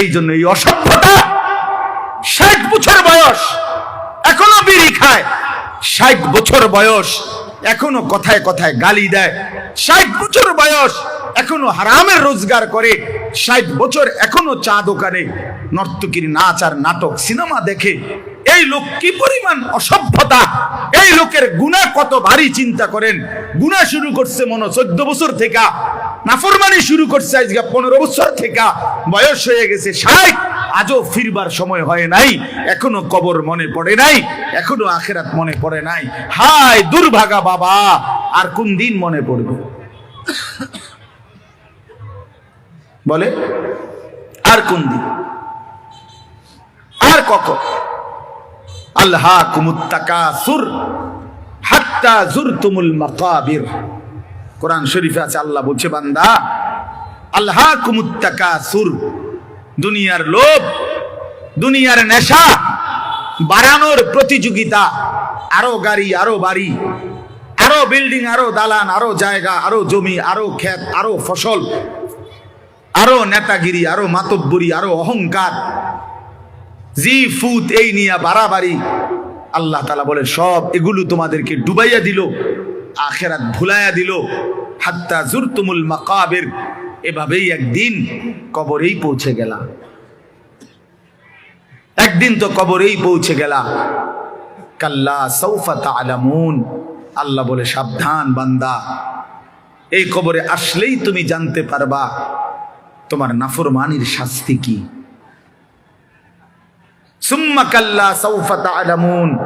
এই জন্য এই অসভ্যতা ষাট বছর বয়স, এখনও বিড়ি খায়। ষাট বছর বয়স, এখনও কথায় কথায় গালি দেয়। ষাট বছর বয়স, এখনও হারামের রোজগার করে। ষাট বছর এখনও চা দোকানে নর্তকীর নাচ আর নাটক, সিনেমা দেখে। এই লোক কি পরিমাণ অসভ্যতা? এই লোকের গুণা কত ভারী চিন্তা করেন? গুণা শুরু করছে মনে চোদ্দ বছর থেকে। নাফরমানি শুরু করছে আজকে পনেরো বছর থেকে। বয়স হয়ে গেছে ষাট। আজও ফিরবার সময় হয় নাই। এখনও কবর মনে পড়ে নাই। এখনও আখেরাত মনে পড়ে নাই। হায় দুর্ভাগা বাবা, আর কোন দিন মনে পড়বে? বলে, আর কোন দিন? আর কখন? আল্লাহ কুমুত্তাকাসুর হাত্তা জুরতুমুল মাকাবির। কোরআন শরীফে আছে, আল্লাহ বলছে, বান্দা আল্লাহ কুমুত্তাকাসুর দুনিয়ার লোভ, দুনিয়ার নেশা, বাড়ানোর প্রতিযোগিতা, আরও গাড়ি, আরও বাড়ি, আরও বিল্ডিং, আরও দালান, আরও জায়গা, আরও জমি, আরও ক্ষেত, আরও ফসল, আরও নেতাগিরি, আরও মাতব্বরি, আরও অহংকার, জি ফুত এই নিয়ে বাড়াবাড়ি, আল্লাহ তালা বলে, সব এগুলো তোমাদেরকে ডুবাইয়া দিল। আখেরাত ভুলাইয়া দিল। হাত্তা জুরতুমুল মাকাবের। এভাবেই একদিন কবরেই পৌঁছে গেলা। একদিন তো কবরেই পৌঁছে গেলা। কাল্লা সৌফা তালামুন। আল্লাহ বলে, সাবধান বান্দা। এই কবরে আসলেই তুমি জানতে পারবা তোমার নাফরমানির শাস্তি কি। সুম্মা কাল্লা সৌফা তালামুন।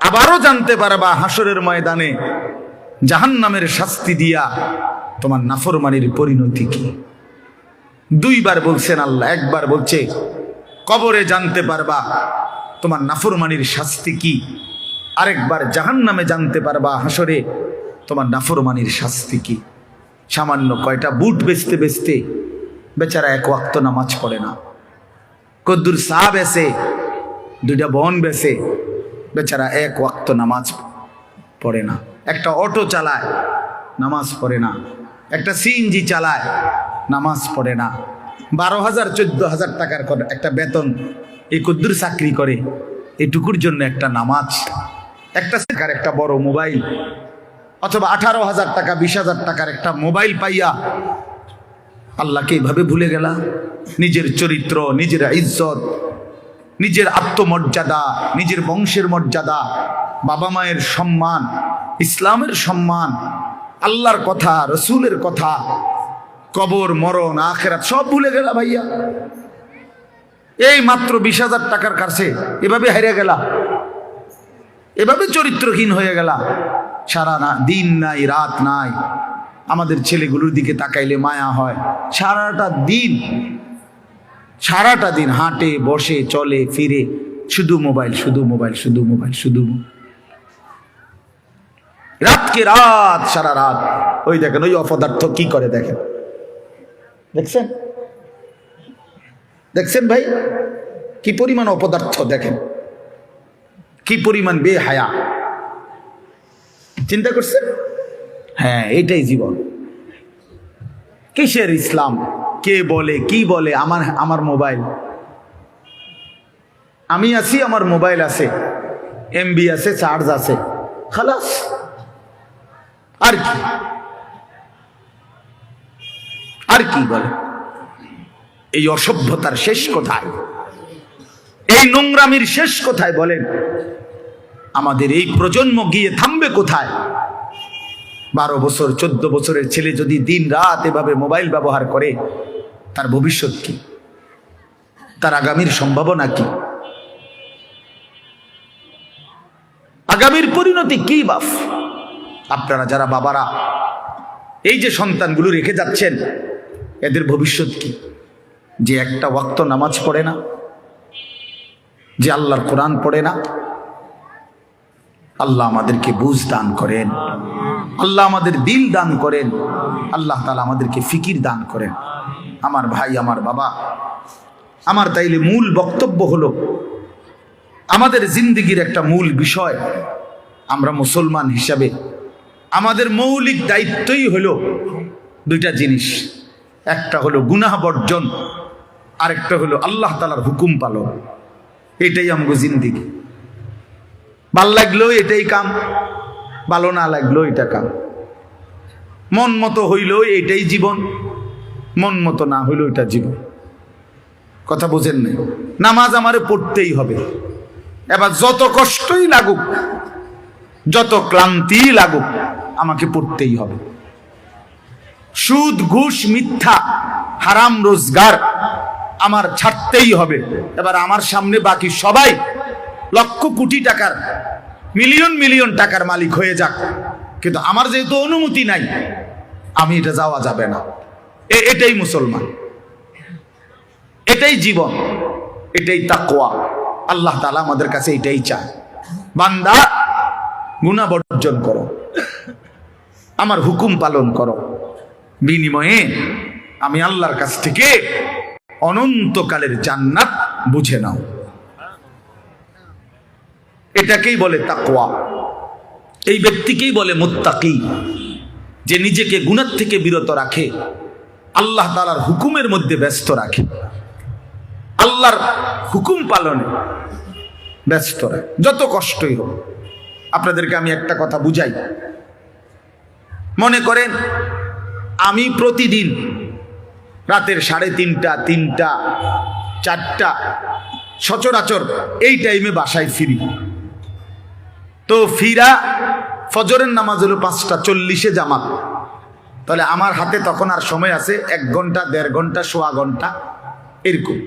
আবারও জানতে পারবা হাসরের ময়দানে জাহান্নামের শাস্তি দিয়া তোমার নাফরমানির পরিণতি কি? দুইবার বলছেন আল্লাহ, একবার বলছে, কবরে জানতে পারবা তোমার নাফরমানির শাস্তি কি? আরেকবার জাহান্নামে জানতে পারবা হাসরে তোমার নাফরমানির শাস্তি কি? সামান্য কয়টা বুট বেচতে বেচতে বেচারা এক ওয়াক্ত নামাজ পড়ে না। কদ্দুর সাহ বেসে দুইটা বন বেসে বেচারা এক ওয়াক্ত নামাজ পড়ে না। একটা অটো চালায়, নামাজ পড়ে না। একটা সিএনজি চালায়, নামাজ পড়ে না। বারো হাজার, চোদ্দ হাজার টাকার করে একটা বেতন এই কদ্দুর চাকরি করে। এটুকুর জন্য একটা নামাজ, একটা টাকার একটা বড় মোবাইল, অথবা আঠারো হাজার টাকা, বিশ হাজার টাকার একটা মোবাইল পাইয়া আল্লাহকে এইভাবে ভুলে গেলা? নিজের চরিত্র, নিজের ইজ্জত, নিজের আত্মমর্যাদা, নিজের বংশের মর্যাদা, বাবা মায়ের সম্মান ইসলামের সম্মান, আল্লাহর কথা, রসুলের কথা, কবর, মরণ, আখেরাত, সব ভুলে গেলা ভাইয়া। এই মাত্র বিশ হাজার টাকার কাছে এভাবে হেরে গেলা। এভাবে চরিত্রহীন হয়ে গেলা। সারা না দিন নাই, রাত নাই। আমাদের ছেলেগুলোর দিকে তাকাইলে মায়া হয়। সারাটা দিন সারাটা দিন হাঁটে, বসে, চলে, ফিরে, শুধু মোবাইল শুধু মোবাইল শুধু মোবাইল, শুধু mo- রাতকে রাত, সারা রাত। ওই দেখেন, ওই অপদার্থ কি করে দেখেন? দেখছেন? দেখছেন ভাই? কি পরিমাণ অপদার্থ দেখেন? কি পরিমাণ বেহায়া। চিন্তা করছেন? হ্যাঁ এটাই জীবন। কিসের ইসলাম? কে বলে, কি বলে? আমার আমার মোবাইল। আমি আছি, আমার মোবাইল আছে। এমবি আছে চার্জ আছে। খালাস। আর কি? আর কি বলে? এই অসভ্যতার শেষ কোথায়? এই নোংরামির শেষ কোথায় বলেন? আমাদের এই প্রজন্ম গিয়ে থামবে কোথায়? বারো বছর, চোদ্দ বছরের ছেলে যদি দিন রাত এভাবে মোবাইল ব্যবহার করে, তার ভবিষ্যৎ কি? তার আগামীর সম্ভাবনা কি? আগামীর পরিণতি কি বাপ আপনারা যারা বাবারা এই যে সন্তানগুলো রেখে যাচ্ছেন, এদের ভবিষ্যৎ কি? যে একটা ওয়াক্ত নামাজ পড়ে না, যে আল্লাহর কোরআন পড়ে না, আল্লাহ আমাদেরকে বুঝ দান করেন, আল্লাহ আমাদের দিল দান করেন, আল্লাহ তালা আমাদেরকে ফিকির দান করেন। আমার ভাই, আমার বাবা, আমার তাইলে মূল বক্তব্য হলো, আমাদের জিন্দগির একটা মূল বিষয়, আমরা মুসলমান হিসাবে আমাদের মৌলিক দায়িত্বই হলো দুইটা জিনিস। একটা হলো গুনাহ বর্জন, আরেকটা হলো আল্লাহ তালার হুকুম পালন। এটাই আমগো জিন্দিগি। ভালো লাগল এটাই কাম, ভালো না লাগল এটা কাম। মন মতো হইল এটাই জীবন, মন মতো না হইল এটা জীবন। কথা বোঝেন নাই? নামাজ আমারে পড়তেই হবে। এবার যত কষ্টই লাগুক, যত ক্লান্তি লাগুক আমাকে পড়তেই হবে। সুদ, ঘুষ, মিথ্যা, হারাম, রোজগার আমার ছাড়তেই হবে। এবার আমার সামনে বাকি সবাই লক্ষ কোটি টাকার, মিলিয়ন মিলিয়ন টাকার মালিক হয়ে যাক। কিন্তু আমার যেহেতু অনুমতি নাই, আমি এটা যাওয়া যাবে না। এটাই মুসলমান। এটাই জীবন, এটাই তাকওয়া। আল্লাহ তালা আমাদের কাছে এটাই চায়। বান্দা গুণা বর্জন করো। আমার হুকুম পালন করো। বিনিময়ে আমি আল্লাহর কাছ থেকে অনন্তকালের জান্নাত বুঝে নাও। এটাকেই বলে তাকওয়া। এই ব্যক্তিকেই বলে মোত্তাকি। যে নিজেকে গুণার থেকে বিরত রাখে, আল্লাহ তালার হুকুমের মধ্যে ব্যস্ত রাখে। আল্লাহর হুকুম পালনে ব্যস্ত রাখে। যত কষ্টই হোক। আপনাদেরকে আমি একটা কথা বুঝাই। মনে করেন, আমি প্রতিদিন রাতের সাড়ে তিনটা তিনটা, চারটা সচরাচর এই টাইমে বাসায় ফিরি। তো ফিরা ফজরের নামাজ হলো পাঁচটা চল্লিশে জামাত। তাহলে আমার হাতে তখন আর সময় আছে, এক ঘণ্টা, দেড় ঘণ্টা, সোয়া ঘণ্টা, এরকম।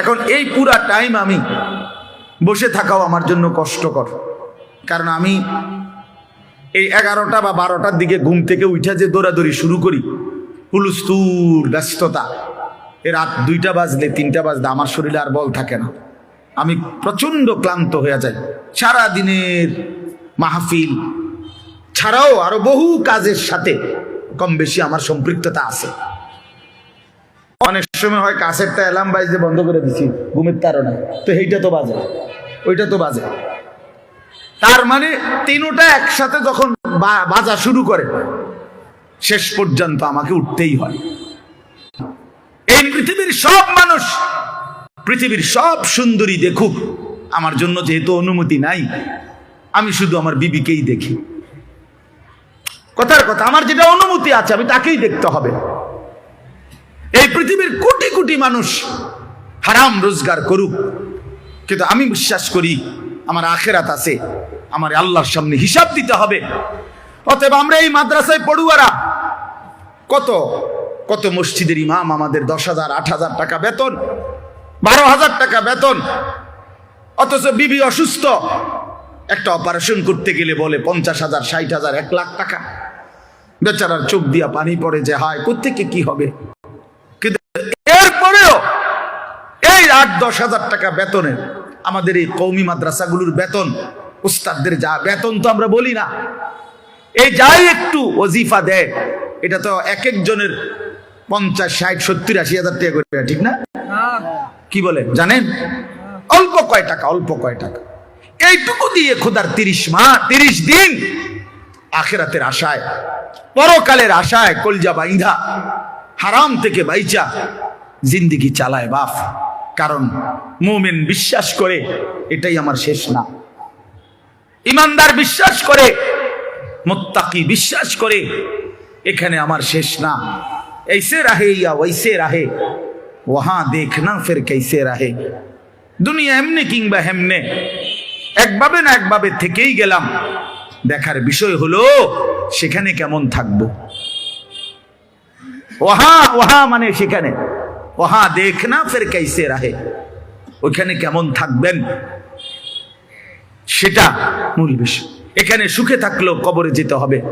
এখন এই পুরা টাইম আমি বসে থাকাও আমার জন্য কষ্টকর। কারণ আমি এই এগারোটা বা বারোটার দিকে ঘুম থেকে উঠে যে দৌড়াদৌড়ি শুরু করি হুলুস্তুর ব্যস্ততা। এ রাত দুইটা বাজলে, তিনটা বাজলে আমার শরীরে আর বল থাকে না। আমি প্রচণ্ড ক্লান্ত হয়ে যাই। সারা দিনের মাহফিল ছাড়াও আরও বহু কাজের সাথে কম বেশি আমার সম্পৃক্ততা আছে। অনেক সময় হয় কাছেরটা এলাম বাইজে বন্ধ করে দিছি, ঘুমের তারও না তো এইটা তো বাজে, ওইটা তো বাজে। তার মানে তিনোটা একসাথে যখন বাজা শুরু করে, শেষ পর্যন্ত আমাকে উঠতেই হয়। এই পৃথিবীর সব মানুষ, পৃথিবীর সব সুন্দরী দেখুক, আমার জন্য যেহেতু অনুমতি নাই, আমি শুধু আমার বিবিকেই দেখি। কথার কথা, আমার যেটা অনুমতি আছে, আমি তাকেই দেখতে হবে। এই পৃথিবীর কোটি কোটি মানুষ হারাম রোজগার করুক, কিন্তু আমি বিশ্বাস করি আমার আখেরাত আছে। আমার আল্লাহর সামনে হিসাব দিতে হবে। অতএব আমরা এই মাদ্রাসায় পড়ুয়ারা, কত কত মসজিদের ইমাম আমাদের দশ হাজার, আট হাজার টাকা বেতন, বারো হাজার টাকা বেতন, অথচ বিবি অসুস্থ। একটা অপারেশন করতে গেলে বলে পঞ্চাশ হাজার, ষাট হাজার, এক লাখ টাকা। বেচারার চোখ দিয়া পানি পড়ে যে, হায় কোথেকে কি হবে? কিন্তু এরপরেও এই আট, দশ হাজার টাকা বেতনের আমাদের এই কৌমি মাদ্রাসাগুলোর বেতন, উস্তাদদের যা বেতন তো আমরা বলি না। এই যাই একটু ওজিফা দেয়, এটা তো এক একজনের পঞ্চাশ, ষাট, সত্তর, আশি হাজার টাকা করে, ঠিক না? কি বলে, জানেন? অল্প কয় টাকা, অল্প কয় টাকা। এইটুকু দিয়ে খোদার তিরিশ মা, তিরিশ দিন আখেরাতের আশায়, পরকালের আশায় কলজা বাইন্ধা হারাম থেকে বাইচা, জিন্দিগি চালায় বাপ কারণ মুমিন বিশ্বাস করে এটাই আমার শেষ না। ইমানদার বিশ্বাস করে, মোত্তাকি বিশ্বাস করে, এখানে আমার শেষ না। এইসে রাহে ইয়া ওইসে রাহে। ওহা, দেখ না ফের কেসে রাহে। দুনিয়া এমনি কিংবা হেমনে, একভাবে না একভাবে থেকেই গেলাম। দেখার বিষয় হলো, সেখানে কেমন থাকব? ওহা ওহা মানে সেখানে। ওহা, দেখ না ফের কেসে রাহে। ওইখানে কেমন থাকবেন? সেটা মূল বিষয়। এখানে সুখে থাকলেও কবরে যেতে হবে।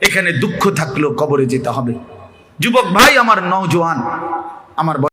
এখানে দুঃখ থাকলেও কবরে যেতে হবে। যুবক ভাই, আমার নজওয়ান আমার